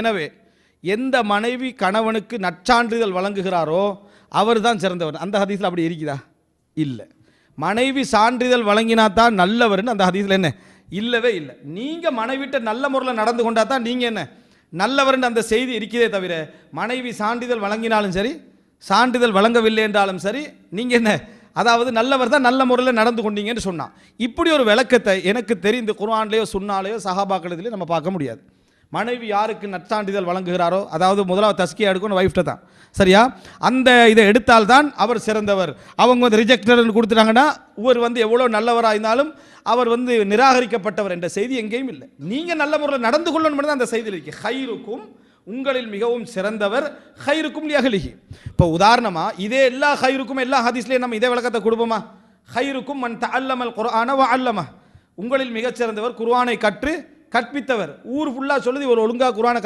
எனவே எந்த மனைவி கணவனுக்கு நற்சான்றிதழ் வழங்குகிறாரோ அவர் தான் சிறந்தவர். அந்த ஹதீஸில் அப்படி இருக்குதா? இல்லை. மனைவி சான்றிதழ் வழங்கினா தான் நல்லவர்னு அந்த ஹதீஸில் என்ன? இல்லவே இல்லை. நீங்கள் மனைவிட்ட நல்ல முறையில் நடந்து கொண்டா தான் நீங்கள் என்ன? நல்லவர்னு அந்த செய்தி இருக்கிறதே தவிர மனைவி சான்றிதழ் வழங்கினாலும் சரி சான்றிதழ் வழங்கவில்லை என்றாலும் சரி நீங்கள் என்ன? அதாவது நல்லவர் தான் நல்ல முறையில் நடந்து கொண்டீங்கன்னு சொன்னான். இப்படி ஒரு விளக்கத்தை எனக்கு தெரிந்து குர்ஆன்லேயோ சுன்னாலேயோ சஹாபாக்களத்திலேயோ நம்ம பார்க்க முடியாது. மனைவி யாருக்கு நற்சான்றிதழ் வழங்குகிறாரோ அதாவது முதலாவது தஸ்கியா எடுக்கணும் ஒய்ஃப்ட்ட தான். சரியா? அந்த இதை எடுத்தால்தான் அவர் சிறந்தவர். அவங்க வந்து ரிஜெக்டர்னு கொடுத்துட்டாங்கன்னா இவர் வந்து எவ்வளோ நல்லவராக இருந்தாலும் அவர் வந்து நிராகரிக்கப்பட்டவர் என்ற செய்தி எங்கேயும் இல்லை. நீங்கள் நல்ல முறையில் நடந்து கொள்ளணும் தான் அந்த செய்தியில் இருக்கு. ஹைருக்கும் உங்களில் மிகவும் சிறந்தவர் ஹைருக்கும் லியகலிஹி இப்போ உதாரணமாக இதே எல்லா ஹைருக்கும் எல்லா ஹதீஸ்லேயும் நம்ம இதே விளக்கத்தை கொடுப்போமா? ஹைருக்கும் மன் அல்லமல் குர்ஆன அல்லமா உங்களில் மிகச்சிறந்தவர் குர்ஆனை கற்று கற்பித்தவர். ஊர் ஃபுல்லாக சொல்லுது இவர் ஒழுங்கா குரானை கற்று